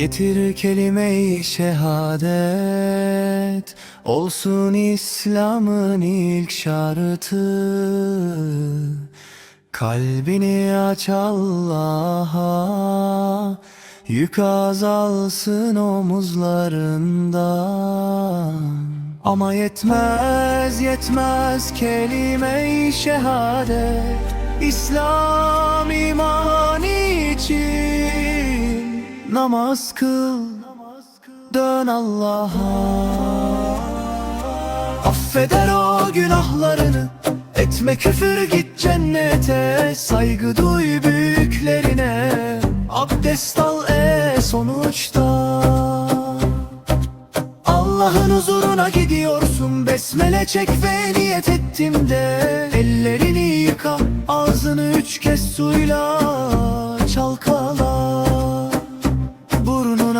Getir kelime-i şehadet. Olsun İslam'ın ilk şartı. Kalbini aç Allah'a. Yük azalsın omuzlarından Ama yetmez yetmez kelime-i şehadet. İslam Namaz kıl Dön Allah'a. Affeder o günahlarını Etme küfür git cennete. Saygı duy büyüklerine Abdest al e sonuçta. Allah'ın huzuruna gidiyorsun Besmele çek ve niyet ettim de. Ellerini yıka Ağzını üç kez suyla çalkala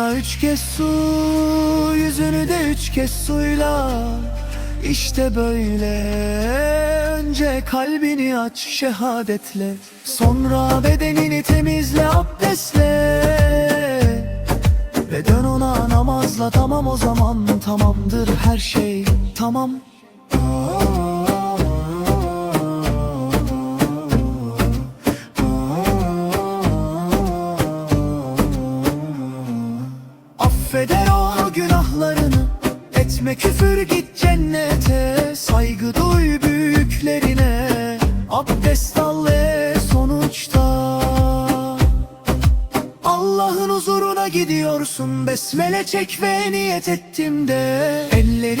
Burnuna üç kez su Yüzünü de üç kez suyla. İşte böyle Önce kalbini aç şehadetle Sonra bedenini temizle abdestle. Ve dön ona namazla tamam o zaman Tamamdır her şey tamam Affeder o günahlarını. Etme küfür git cennete. Saygı duy büyüklerine. Abdest al ve sonuçta. Allah'ın huzuruna gidiyorsun. Besmele çek ve niyet ettim de. Ellerini yıka